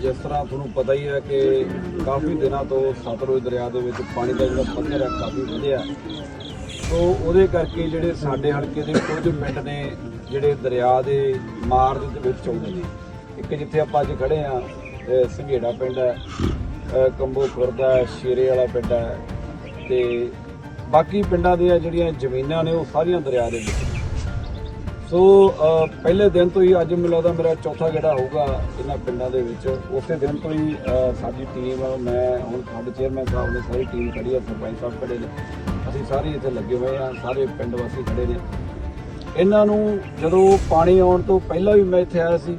ਜਿਸ ਤਰ੍ਹਾਂ ਤੁਹਾਨੂੰ ਪਤਾ ਹੀ ਹੈ ਕਿ ਕਾਫੀ ਦਿਨਾਂ ਤੋਂ ਸਤਲੁਜ ਦਰਿਆ ਦੇ ਵਿੱਚ ਪਾਣੀ ਦਾ ਜਿਹੜਾ ਪੱਧਰ ਹੈ ਕਾਫੀ ਵਧਿਆ। ਸੋ ਉਹਦੇ ਕਰਕੇ ਜਿਹੜੇ ਸਾਡੇ ਹਲਕੇ ਦੇ ਕੁਝ ਪਿੰਡ ਨੇ ਜਿਹੜੇ ਦਰਿਆ ਦੇ ਮਾਰ ਦੇ ਵਿੱਚ ਆਉਂਦੇ ਨੇ। ਇੱਕ ਜਿੱਥੇ ਆਪਾਂ ਅੱਜ ਖੜੇ ਆ ਸੰਘੇੜਾ ਪਿੰਡ ਹੈ ਅ, ਕੰਬੋ ਖੁਰਦ ਸ਼ੇਰੇ ਵਾਲਾ ਪਿੰਡ ਹੈ ਤੇ ਬਾਕੀ ਪਿੰਡਾਂ ਦੀਆਂ ਜਿਹੜੀਆਂ ਜ਼ਮੀਨਾਂ ਨੇ ਉਹ ਸਾਰੀਆਂ ਦਰਿਆ ਦੇ ਵਿੱਚ ਸੋ ਪਹਿਲੇ ਦਿਨ ਤੋਂ ਹੀ ਅੱਜ ਮੈਨੂੰ ਲੱਗਦਾ ਮੇਰਾ ਚੌਥਾ ਗੇੜਾ ਹੋਊਗਾ ਇਹਨਾਂ ਪਿੰਡਾਂ ਦੇ ਵਿੱਚ। ਉਸੇ ਦਿਨ ਤੋਂ ਹੀ ਸਾਡੀ ਟੀਮ ਮੈਂ ਹੁਣ ਸਾਡੇ ਚੇਅਰਮੈਨ ਸਾਹਿਬ ਨੇ ਸਾਰੀ ਟੀਮ ਖੜੀ ਹੈ ਸਰਪੰਚ ਸਾਹਿਬ ਖੜੇ ਨੇ। ਅਸੀਂ ਸਾਰੇ ਇੱਥੇ ਲੱਗੇ ਹੋਏ ਆ, ਸਾਰੇ ਪਿੰਡ ਵਾਸੀ ਖੜੇ ਨੇ। ਇਹਨਾਂ ਨੂੰ ਜਦੋਂ ਪਾਣੀ ਆਉਣ ਤੋਂ ਪਹਿਲਾਂ ਵੀ ਮੈਂ ਇੱਥੇ ਆਇਆ ਸੀ,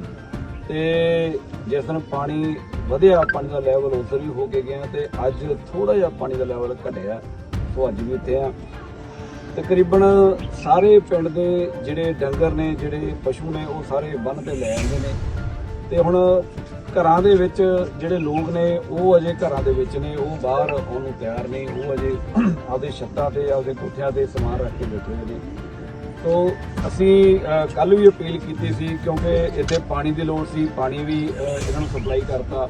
ਤੇ ਜਿਸ ਦਿਨ ਪਾਣੀ ਵਧਿਆ, ਪਾਣੀ ਦਾ ਲੈਵਲ ਉਧਰ ਵੀ ਹੋ ਕੇ ਗਿਆ, ਤੇ ਅੱਜ ਥੋੜਾ ਜਿਹਾ ਪਾਣੀ ਦਾ ਲੈਵਲ ਘਟਿਆ। ਸੋ ਅੱਜ ਵੀ ਇੱਥੇ ਆ। ਤਕਰੀਬਨ ਸਾਰੇ ਪਿੰਡ ਦੇ ਜਿਹੜੇ ਡੰਗਰ ਨੇ, ਜਿਹੜੇ ਪਸ਼ੂ ਨੇ, ਉਹ ਸਾਰੇ ਬੰਨ ਤੇ ਲੈ ਆਉਂਦੇ ਨੇ। ਤੇ ਹੁਣ ਘਰਾਂ ਦੇ ਵਿੱਚ ਜਿਹੜੇ ਲੋਕ ਨੇ, ਉਹ ਅਜੇ ਘਰਾਂ ਦੇ ਵਿੱਚ ਨੇ, ਉਹ ਬਾਹਰ ਆਉਣ ਨੂੰ ਤਿਆਰ ਨਹੀਂ ਉਹ ਅਜੇ ਆਪਦੇ ਛੱਤਾਂ ਤੇ, ਆਪਦੇ ਕੋਠਿਆਂ ਤੇ ਸਮਾਨ ਰੱਖ ਕੇ ਬੈਠੇ ਹੋਏ ਨੇ। ਤੋ ਅਸੀਂ ਕੱਲ ਵੀ ਅਪੀਲ ਕੀਤੀ ਸੀ, ਕਿਉਂਕਿ ਇੱਥੇ ਪਾਣੀ ਦੀ ਲੋੜ ਸੀ, ਪਾਣੀ ਵੀ ਇਹਨਾਂ ਨੂੰ ਸਪਲਾਈ ਕਰਤਾ।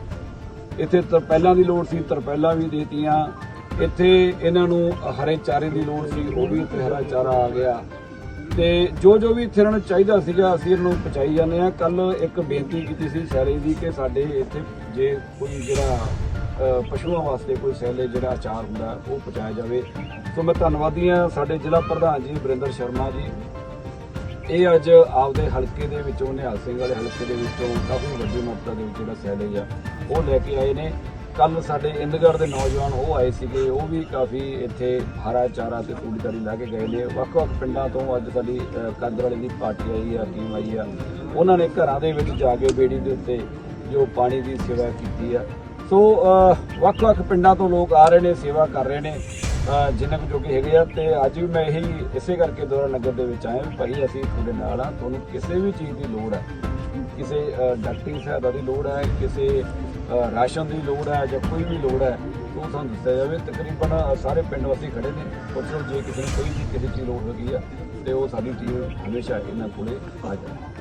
ਇੱਥੇ ਤਰਪੈਲਾਂ ਦੀ ਲੋੜ ਸੀ, ਤਰਪੈਲਾਂ ਵੀ ਦੇਤੀਆਂ। ਇੱਥੇ ਇਹਨਾਂ ਨੂੰ ਹਰੇ ਚਾਰੇ ਦੀ ਲੋੜ ਸੀ, ਉਹ ਵੀ ਇੱਥੇ ਹਰਾ ਚਾਰਾ ਆ ਗਿਆ। ਤੇ ਜੋ ਜੋ ਵੀ ਇੱਥੇ ਇਹਨਾਂ ਨੂੰ ਚਾਹੀਦਾ ਸੀਗਾ, ਅਸੀਂ ਇਹਨਾਂ ਨੂੰ ਪਹੁੰਚਾਈ ਜਾਂਦੇ ਆ ਕੱਲ ਇੱਕ ਬੇਨਤੀ ਕੀਤੀ ਸੀ ਸੈਲੇ ਦੀ ਕਿ ਸਾਡੇ ਇੱਥੇ ਜੇ ਕੋਈ ਜਿਹੜਾ ਪਸ਼ੂਆਂ ਵਾਸਤੇ ਕੋਈ ਸੈਲੇ ਜਿਹੜਾ ਅਚਾਰ ਹੁੰਦਾ, ਉਹ ਪਹੁੰਚਾਇਆ ਜਾਵੇ। ਸੋ ਮੈਂ ਧੰਨਵਾਦੀ ਹਾਂ ਸਾਡੇ ਜ਼ਿਲ੍ਹਾ ਪ੍ਰਧਾਨ ਜੀ ਵਰਿੰਦਰ ਸ਼ਰਮਾ ਜੀ। ਇਹ ਅੱਜ ਆਪਦੇ ਹਲਕੇ ਦੇ ਵਿੱਚੋਂ, ਨਿਹਾਲ ਸਿੰਘ ਵਾਲੇ ਹਲਕੇ ਦੇ ਵਿੱਚੋਂ ਕਾਫੀ ਵੱਡੀ ਮਾਤਰਾ ਦੇ ਵਿੱਚ ਜਿਹੜਾ ਸੈਲੇਜ ਆ, ਉਹ ਲੈ ਕੇ ਆਏ ਨੇ। ਕੱਲ ਸਾਡੇ ਇੰਦਗੜ੍ਹ ਦੇ ਨੌਜਵਾਨ ਉਹ ਆਏ ਸੀਗੇ ਉਹ ਵੀ ਕਾਫੀ ਇੱਥੇ ਹਰਾ ਚਾਰਾ ਤੇ ਤੂੜੀ ਤਾੜੀ ਲਾ ਕੇ ਗਏ ਨੇ। ਵੱਖ-ਵੱਖ ਪਿੰਡਾਂ ਤੋਂ ਅੱਜ ਸਾਡੀ ਅ, ਕਾਦਰ ਵਾਲੇ ਦੀ ਪਾਰਟੀ ਆਈ ਆ ਟੀਮ ਆਈ ਆ। ਉਹਨਾਂ ਨੇ ਘਰਾਂ ਦੇ ਵਿੱਚ ਜਾ ਕੇ ਬੇੜੀ ਦੇ ਉੱਤੇ ਜੋ ਪਾਣੀ ਦੀ ਸੇਵਾ ਕੀਤੀ ਆ। ਸੋ ਵੱਖ-ਵੱਖ ਪਿੰਡਾਂ ਤੋਂ ਲੋਕ ਆ ਰਹੇ ਨੇ ਸੇਵਾ ਕਰ ਰਹੇ ਨੇ ਜਿੰਨੇ ਕੁ ਜੋਗੇ ਹੈਗੇ ਆ। ਤੇ ਅੱਜ ਵੀ ਮੈਂ ਇਹੀ ਇਸੇ ਕਰਕੇ ਦੋਰਾ ਨਗਰ ਦੇ ਵਿੱਚ ਆਇਆ ਵੀ ਭਾਈ ਅਸੀਂ ਤੁਹਾਡੇ ਨਾਲ ਆ। ਤੁਹਾਨੂੰ ਕਿਸੇ ਵੀ ਚੀਜ਼ ਦੀ ਲੋੜ ਹੈ ਕਿਸੇ ਡਾਕਟਰੀ ਸਹਾਇਤਾ ਦੀ ਲੋੜ ਹੈ ਕਿਸੇ ਰਾਸ਼ਨ ਦੀ ਲੋੜ ਹੈ ਜਾਂ ਕੋਈ ਵੀ ਲੋੜ ਹੈ, ਉਹ ਸਾਨੂੰ ਦੱਸਿਆ ਜਾਵੇ। ਤਕਰੀਬਨ ਸਾਰੇ ਪਿੰਡ ਵਾਸੀ ਖੜੇ ਨੇ। ਪੁੱਛੋ ਜੇ ਕਿਸੇ ਨੂੰ ਕੋਈ ਵੀ ਕਿਸੇ ਚੀਜ਼ ਲੋੜ ਹੈਗੀ ਆ, ਤੇ ਉਹ ਸਾਡੀ ਟੀਮ ਹਮੇਸ਼ਾ ਇਹਨਾਂ ਕੋਲੇ ਆ ਜਾਏ